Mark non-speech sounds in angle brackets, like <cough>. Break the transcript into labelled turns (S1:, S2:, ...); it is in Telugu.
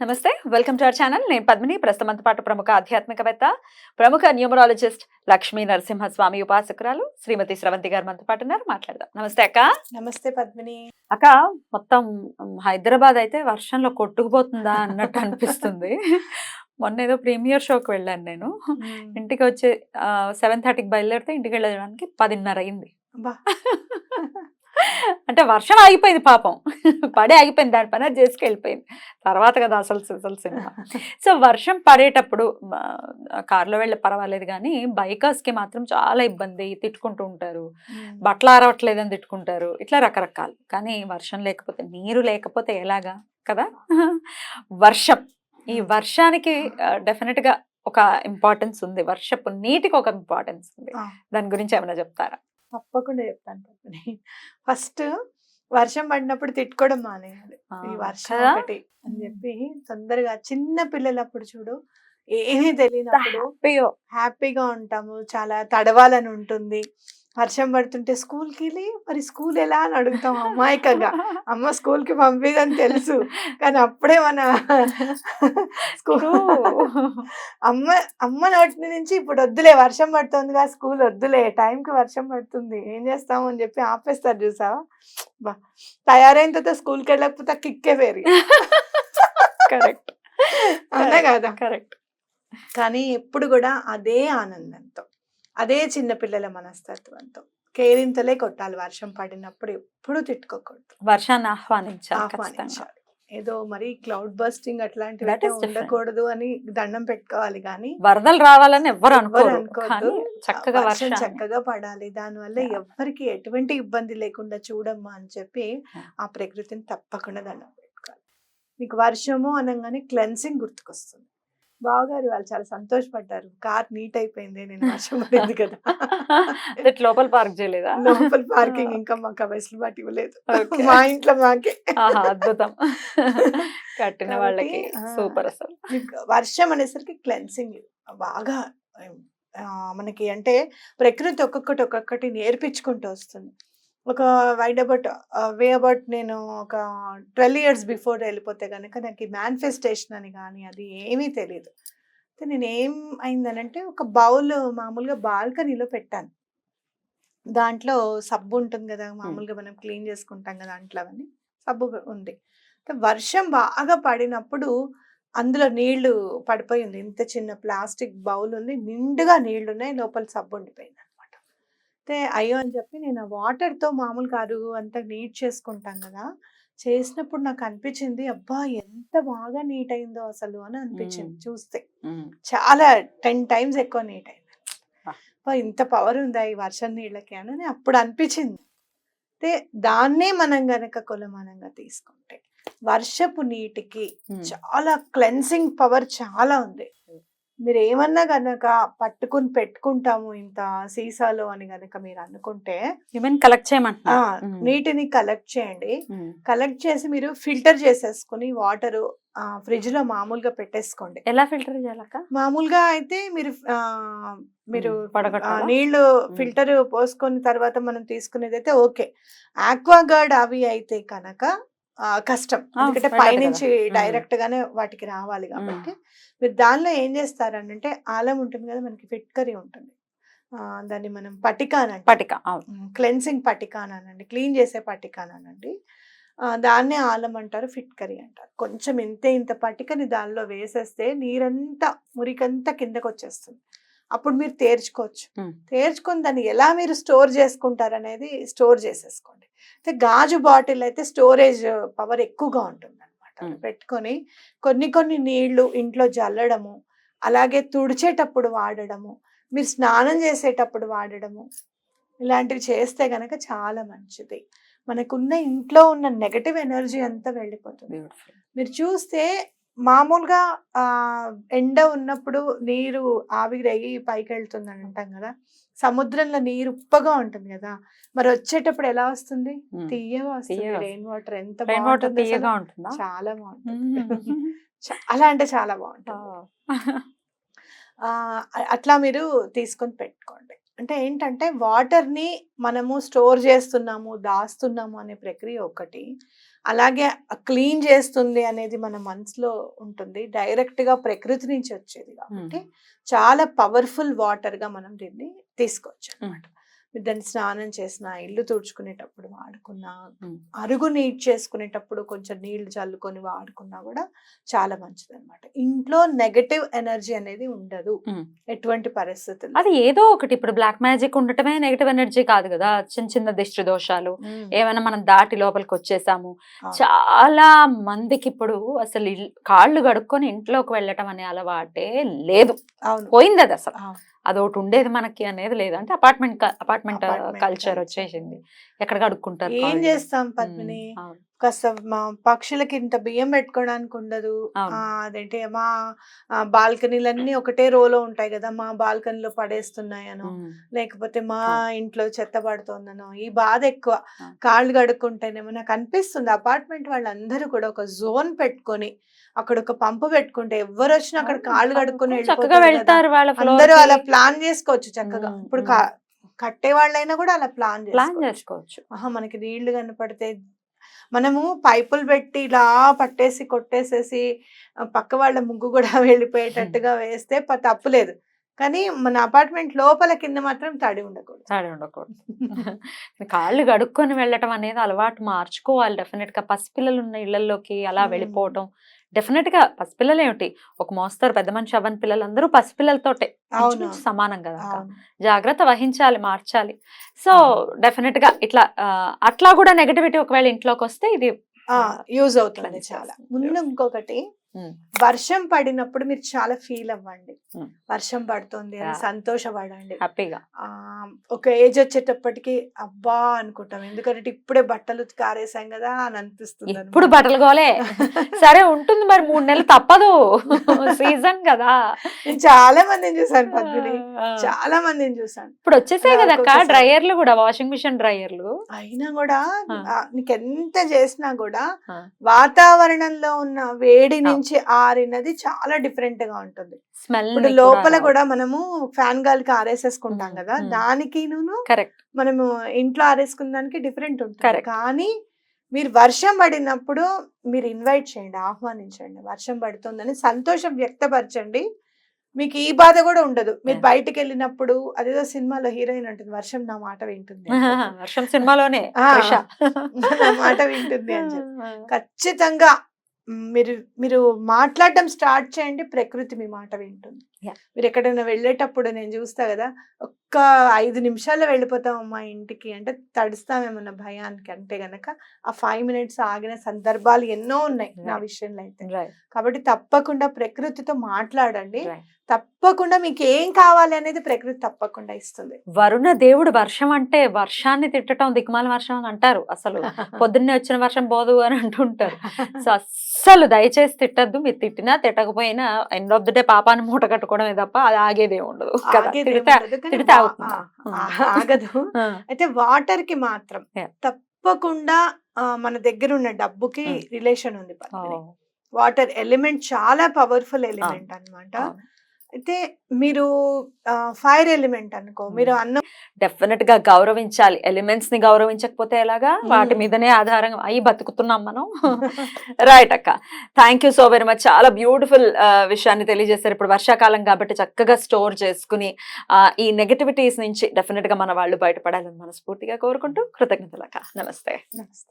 S1: నమస్తే వెల్కమ్ టు అవర్ ఛానల్. నేను పద్మిని ప్రస్తుతంతో పాటు ప్రముఖ ఆధ్యాత్మికవేత్త ప్రముఖ న్యూమరాలజిస్ట్ లక్ష్మీ నరసింహస్వామి ఉపాసకురాలు శ్రీమతి స్రవంతి గారు మనతో పాటు ఉన్నారు. మాట్లాడదాం. నమస్తే అక్క.
S2: నమస్తే పద్మిని.
S1: అక్క మొత్తం హైదరాబాద్ అయితే వర్షంలో కొట్టుకుపోతుందా అన్నట్టు అనిపిస్తుంది. మొన్న ఏదో ప్రీమియర్ షోకి వెళ్ళాను నేను. ఇంటికి వచ్చే సెవెన్ థర్టీకి బయలుదేరితే ఇంటికి వెళ్ళడానికి పదిన్నర అయింది. అంటే వర్షం ఆగిపోయింది పాపం. పడే ఆగిపోయింది దాని పని చేసుకు వెళ్ళిపోయింది తర్వాత కదా అసలు అసలు సినిమా. సో వర్షం పడేటప్పుడు కారులో వెళ్ళి పర్వాలేదు కానీ బైకర్స్కి మాత్రం చాలా ఇబ్బంది తిట్టుకుంటూ ఉంటారు. బట్టలు ఆరవట్లేదని తిట్టుకుంటారు. ఇట్లా రకరకాలు. కానీ వర్షం లేకపోతే నీరు లేకపోతే ఎలాగా కదా? వర్షం. ఈ వర్షానికి డెఫినెట్గా ఒక ఇంపార్టెన్స్ ఉంది. వర్షపు నీటికి ఒక ఇంపార్టెన్స్ ఉంది. దాని గురించి ఏమైనా చెప్తారా?
S2: తప్పకుండా చెప్తాను పద్మిని. ఫస్ట్ వర్షం పడినప్పుడు తిట్టుకోవడం మానేయాలి. ఈ వర్షం? ఒకటి అని చెప్పి తొందరగా చిన్న పిల్లలప్పుడు చూడు ఏమీ తెలియనప్పుడు
S1: హ్యాపీయో.
S2: హ్యాపీగా ఉంటాము. చాలా తడవాలని ఉంటుంది. వర్షం పడుతుంటే స్కూల్కి వెళ్ళి మరి స్కూల్ ఎలా అని అడుగుతాం అమాయకంగా. అమ్మ స్కూల్కి పంపిదని తెలుసు. కానీ అప్పుడే మన స్కూల్ అమ్మ అమ్మ నోటి నుంచి ఇప్పుడు వద్దులే వర్షం పడుతుందిగా స్కూల్ వద్దులే టైంకి వర్షం పడుతుంది ఏం చేస్తాము అని చెప్పి ఆపేస్తారు చూసావా? బా తయారైన తర్వాత స్కూల్కి వెళ్ళకపోతే కిక్కే వేరు <laughs>
S1: కరెక్ట్.
S2: అవునా కదా.
S1: కరెక్ట్.
S2: కానీ ఎప్పుడు కూడా అదే ఆనందంతో అదే చిన్నపిల్లల మనస్తత్వంతో కేరింతలే కొట్టాలి వర్షం పడినప్పుడు ఎప్పుడు తిట్టుకోకూడదు.
S1: వర్షాన్ని ఆహ్వానించాలి
S2: ఏదో మరి క్లౌడ్ బస్టింగ్ అట్లాంటివి. ఉండకూడదు అని దండం పెట్టుకోవాలి కానీ
S1: వరదలు రావాలని ఎవ్వరు
S2: ఎవ్వరు
S1: అనుకోరు చక్కగా
S2: వర్షం చక్కగా పడాలి. దానివల్ల. ఎవ్వరికి ఎటువంటి ఇబ్బంది లేకుండా చూడమ్మా అని చెప్పి. ఆ ప్రకృతిని తప్పకుండా దండం పెట్టుకోవాలి. మీకు వర్షము అనగానే క్లెన్సింగ్ గుర్తుకొస్తుంది. బావగారు వాళ్ళు చాలా సంతోషపడ్డారు. కార్ నీట్ అయిపోయింది నేను వర్షం పడింది కదా. <laughs>
S1: లోపల పార్క్ చేయలేదా?
S2: లోపల <laughs> పార్కింగ్ ఇంకా మాకు వెసులుబాటు ఇవ్వలేదు. మా ఇంట్లో మాకే.
S1: అద్భుతం. <laughs> కట్టిన వాళ్ళకి సూపర్ అసలు.
S2: వర్షం అనేసరికి క్లెన్సింగ్. బాగా మనకి అంటే ప్రకృతి ఒక్కొక్కటి ఒక్కొక్కటి నేర్పించుకుంటూ వస్తుంది. ఒక వైడ్ అబౌట్ వే అబౌట్ నేను ఒక ట్వెల్వ్ ఇయర్స్ బిఫోర్ వెళ్ళిపోతే కనుక నాకు మేనిఫెస్టేషన్ అని కానీ అది ఏమీ తెలియదు అయితే నేను ఏం అయిందనంటే ఒక బౌల్ మామూలుగా బాల్కనీలో పెట్టాను. దాంట్లో సబ్బు ఉంటుంది కదా మామూలుగా మనం క్లీన్ చేసుకుంటాం కదా దాంట్లో అవన్నీ సబ్బు ఉంది. వర్షం బాగా పడినప్పుడు అందులో నీళ్ళు పడిపోయింది ఇంత చిన్న ప్లాస్టిక్ బౌల్ ఉంది నిండుగా నీళ్ళు ఉన్నాయి లోపల సబ్బు ఉండిపోయింది. అయితే అయ్యో అని చెప్పి నేను వాటర్తో మామూలుగా అరుగు అంతా నీట్ చేసుకుంటాం కదా చేసినప్పుడు నాకు అనిపించింది అబ్బా ఎంత బాగా నీట్ అయిందో అసలు అని అనిపించింది. చూస్తే. చాలా టెన్ టైమ్స్ ఎక్కువ నీట్ అయింది. అబ్బా, ఇంత పవర్ ఉందా ఈ వర్షం నీళ్ళకి అని అప్పుడు అనిపించింది అయితే దాన్నే మనం గనక కొలమానంగా తీసుకుంటే వర్షపు నీటికి. చాలా క్లెన్సింగ్ పవర్ చాలా ఉంది మీరు ఏమన్నా గనక పట్టుకుని పెట్టుకుంటాము ఇంత సీసాలో అని గనక మీరు అనుకుంటే
S1: కలెక్ట్ చేయమంటున్నా ఉమ్.
S2: నీటిని కలెక్ట్ చేయండి. కలెక్ట్ చేసి మీరు ఫిల్టర్ చేసేసుకుని వాటర్ ఫ్రిడ్జ్లో మామూలుగా పెట్టేసుకోండి.
S1: ఎలా ఫిల్టర్ చేయాలక్క?
S2: మామూలుగా అయితే మీరు మీరు? ఆ, నీళ్ళు ఫిల్టర్ పోసుకున్న తర్వాత మనం తీసుకునేది అయితే ఓకే ఆక్వాగార్డ్ అవి అయితే కనుక కష్టం. ఎందుకంటే పైనుంచి. డైరెక్ట్ గానే వాటికి రావాలి కాబట్టి మీరు దానిలో ఏం చేస్తారనంటే ఆలం ఉంటుంది కదా మనకి ఫిట్కరీ ఉంటుంది. దాన్ని మనం పటికాన్
S1: పటిక
S2: క్లెన్సింగ్ పటికాన్ అనండి క్లీన్ చేసే పటికాన్ అనండి దాన్నే ఆలం అంటారు ఫిట్కరీ అంటారు. కొంచెం ఇంతే ఇంత పటికని దానిలో వేసేస్తే నీరంతా మురికంతా కిందకు వచ్చేస్తుంది అప్పుడు మీరు తేర్చుకోవచ్చు. తేర్చుకొని దాన్ని ఎలా మీరు స్టోర్ చేసుకుంటారు అనేది స్టోర్ చేసేసుకోండి. అయితే గాజు బాటిల్ అయితే స్టోరేజ్ పవర్ ఎక్కువగా ఉంటుంది అనమాట. పెట్టుకొని కొన్ని కొన్ని నీళ్ళు ఇంట్లో జల్లడము అలాగే తుడిచేటప్పుడు వాడడము మీరు స్నానం చేసేటప్పుడు వాడడము ఇలాంటివి చేస్తే గనక చాలా మంచిది. మనకున్న ఇంట్లో ఉన్న నెగటివ్ ఎనర్జీ అంతా వెళ్ళిపోతుంది. మీరు చూస్తే మామూలుగా ఆ ఎండ ఉన్నప్పుడు నీరు ఆవిరయ్యి పైకి వెళ్తుంది అని అంటాం కదా? సముద్రంలో నీరు ఉప్పగా ఉంటుంది కదా. మరి వచ్చేటప్పుడు ఎలా వస్తుంది? తీయగా వస్తుంది. రెయిన్ వాటర్ ఎంత బాగుంటుంది చాలా బాగుంటుంది. <laughs> చాలా అంటే చాలా బాగుంటుంది. అట్లా మీరు తీసుకొని పెట్టుకోండి. అంటే ఏంటంటే వాటర్ని మనము స్టోర్ చేస్తున్నాము దాస్తున్నాము అనే ప్రక్రియ ఒకటి. అలాగే క్లీన్ చేస్తుంది అనేది మన మనసులో ఉంటుంది. డైరెక్ట్గా ప్రకృతి నుంచి వచ్చేది కాబట్టి చాలా పవర్ఫుల్ వాటర్గా మనం దీన్ని తీసుకోవచ్చు అనమాట మీరు దాన్ని స్నానం చేసిన ఇల్లు తుడుచుకునేటప్పుడు వాడుకున్నా. అరుగు నీట్ చేసుకునేటప్పుడు కొంచెం నీళ్ళు చల్లుకొని వాడుకున్నా కూడా చాలా మంచిది అనమాట ఇంట్లో నెగటివ్ ఎనర్జీ అనేది ఉండదు. ఎటువంటి పరిస్థితులు
S1: అది ఏదో ఒకటి. ఇప్పుడు బ్లాక్ మ్యాజిక్ ఉండటమే నెగటివ్ ఎనర్జీ కాదు కదా. చిన్న చిన్న దిష్టి దోషాలు ఏమైనా మనం దాటి లోపలికి వచ్చేసాము. చాలా మందికి ఇప్పుడు అసలు కాళ్ళు కడుక్కొని ఇంట్లోకి వెళ్ళటం అనే అలవాటే లేదు. పోయింది అది అసలు. అదొకటి ఉండేది మనకి అనేది లేదు అంటే అపార్ట్మెంట్ అపార్ట్మెంట్ కల్చర్. వచ్చేసింది ఎక్కడ కడుక్కుంటారు
S2: ఏం? చేస్తాం పద్మిని. కాస్త మా పక్షులకి ఇంత బియ్యం పెట్టుకోవడానికి ఉండదు. అదేంటి మా బాల్కనీలన్నీ ఒకటే రోలో ఉంటాయి కదా మా బాల్కనీలో పడేస్తున్నాయనో లేకపోతే మా. ఇంట్లో చెత్త పడుతోందనో ఈ బాధ ఎక్కువ. కాళ్ళు కడుక్కుంటేనేమో నాకు అనిపిస్తుంది. అపార్ట్మెంట్ వాళ్ళందరూ కూడా ఒక జోన్ పెట్టుకొని అక్కడ ఒక పంపు పెట్టుకుంటే ఎవరు వచ్చినా అక్కడ కాళ్ళు కడుక్కొని.
S1: వెళ్తారు
S2: అందరూ అలా ప్లాన్ చేసుకోవచ్చు చక్కగా. ఇప్పుడు కట్టే వాళ్ళైనా కూడా అలా ప్లాన్
S1: ప్లాన్
S2: చేసుకోవచ్చు.
S1: చేసుకోవచ్చు.
S2: ఆహా మనకి నీళ్ళు కనపడితే మనము పైపులు పెట్టి ఇలా పట్టేసి కొట్టేసేసి పక్క వాళ్ళ ముగ్గు కూడా <laughs> వెళ్ళిపోయేటట్టుగా <laughs> వేస్తే తప్పులేదు. కానీ మన అపార్ట్మెంట్ లోపల కింద మాత్రం తడి ఉండకూడదు.
S1: తడి ఉండకూడదు. <laughs> కాళ్ళు కడుక్కొని వెళ్ళటం అనేది అలవాటు మార్చుకోవాలి డెఫినెట్గా పసిపిల్లలు ఉన్న ఇళ్ళలోకి అలా. వెళ్ళిపోవటం డెఫినెట్గా పసిపిల్లలు ఏమిటి ఒక మోస్తారు పెద్ద మనిషి అవ్వని పిల్లలందరూ పసిపిల్లలతోటే సమానం కదా. జాగ్రత్త వహించాలి మార్చాలి సో
S2: అవును.
S1: డెఫినెట్గా ఇట్లా అట్లా కూడా నెగటివిటీ ఒకవేళ ఇంట్లోకి వస్తే ఇది
S2: యూజ్ అవుతుంది చాలా. ముందు ఇంకొకటి. వర్షం పడినప్పుడు మీరు చాలా ఫీల్ అవ్వండి. వర్షం పడుతుంది అని. సంతోషపడండి
S1: హ్యాపీగా
S2: ఆ ఒక ఏజ్ వచ్చేటప్పటికి అబ్బా అనుకుంటాం ఎందుకంటే ఇప్పుడే బట్టలు ఉతికారేసాం కదా అని అనిపిస్తుంది
S1: ఇప్పుడు. బట్టలు గోలే <laughs> సరే ఉంటుంది మరి మూడు నెలలు తప్పదు <laughs> సీజన్ కదా
S2: చాలా మందిని చూసాను పద్మిని. చాలా మందిని చూసాను
S1: ఇప్పుడు వచ్చేసాయి కదా. డ్రైయర్లు కూడా వాషింగ్ మిషన్ డ్రైయర్లు
S2: అయినా కూడా నీకు ఎంత చేసినా కూడా. వాతావరణంలో ఉన్న వేడి నుంచి ఆరినది చాలా డిఫరెంట్గా ఉంటుంది
S1: స్మెల్
S2: ఇప్పుడు లోపల కూడా మనము ఫ్యాన్ గాలికి ఆరేసేసుకుంటాం కదా. దానికి
S1: కరెక్ట్
S2: మనము ఇంట్లో ఆరేసుకున్న దానికి డిఫరెంట్ ఉంటుంది. కానీ మీరు వర్షం పడినప్పుడు మీరు ఇన్వైట్ చేయండి ఆహ్వానించండి వర్షం పడుతుందని సంతోషం వ్యక్తపరచండి మీకు ఈ బాధ కూడా ఉండదు మీరు. బయటికి వెళ్ళినప్పుడు అదేదో సినిమాలో హీరోయిన్ ఉంటుంది వర్షం నా మాట వింటుంది.
S1: వర్షం సినిమాలోనే.
S2: నా మాట వింటుంది అని చెప్పి. <laughs> <laughs> <laughs> ఖచ్చితంగా మీరు మీరు మాట్లాడటం స్టార్ట్ చేయండి ప్రకృతి మీ మాట వింటుంది. మీరు ఎక్కడైనా వెళ్ళేటప్పుడు నేను చూస్తా కదా ఒక్క ఐదు నిమిషాల్లో వెళ్ళిపోతాం అమ్మా ఇంటికి అంటే తడుస్తామేమన్న భయానికి అంటే గనక ఆ ఫైవ్ మినిట్స్ ఆగిన సందర్భాలు ఎన్నో ఉన్నాయి నా. విషయంలో అయితే కాబట్టి తప్పకుండా ప్రకృతితో మాట్లాడండి
S1: right.
S2: తప్పకుండా మీకు ఏం కావాలి అనేది ప్రకృతి తప్పకుండా ఇస్తుంది.
S1: వరుణ దేవుడు వర్షం అంటే వర్షాన్ని తిట్టడం దిక్మాల వర్షం అని అంటారు. అసలు <laughs> పొద్దున్నే వచ్చిన వర్షం పోదు అని అంటుంటారు. సో అస్సలు దయచేసి తిట్టద్దు. మీరు తిట్టినా తిట్టకపోయినా ఎండ్ ఆఫ్ ద డే పాపాన్ని మూట కట్టుకోవడమే తప్ప అది ఆగేదే ఉండదు
S2: ఆగేది
S1: తిడితే <laughs>
S2: అయితే వాటర్కి మాత్రం. తప్పకుండా మన దగ్గర ఉన్న డబ్బుకి
S1: Mm.
S2: రిలేషన్ ఉంది
S1: ఓ,
S2: వాటర్ ఎలిమెంట్ చాలా పవర్ఫుల్ ఎలిమెంట్ అన్నమాట.
S1: అవును.
S2: అయితే మీరు ఫైర్ ఎలిమెంట్ అనుకో. మీరు అన్న
S1: డెఫినెట్గా గౌరవించాలి. ఎలిమెంట్స్ని గౌరవించకపోతే ఎలాగా? వాటి. మీదనే ఆధారంగా అయి బతుకుతున్నాం మనం. <laughs> రైట్ అక్క. Thank you so very much చాలా బ్యూటిఫుల్ విషయాన్ని తెలియజేశారు. ఇప్పుడు వర్షాకాలం కాబట్టి చక్కగా స్టోర్ చేసుకుని ఈ నెగటివిటీస్ నుంచి డెఫినెట్గా మన వాళ్ళు బయటపడాలని మనస్ఫూర్తిగా కోరుకుంటూ కృతజ్ఞతలు అక్క. నమస్తే.
S2: నమస్తే.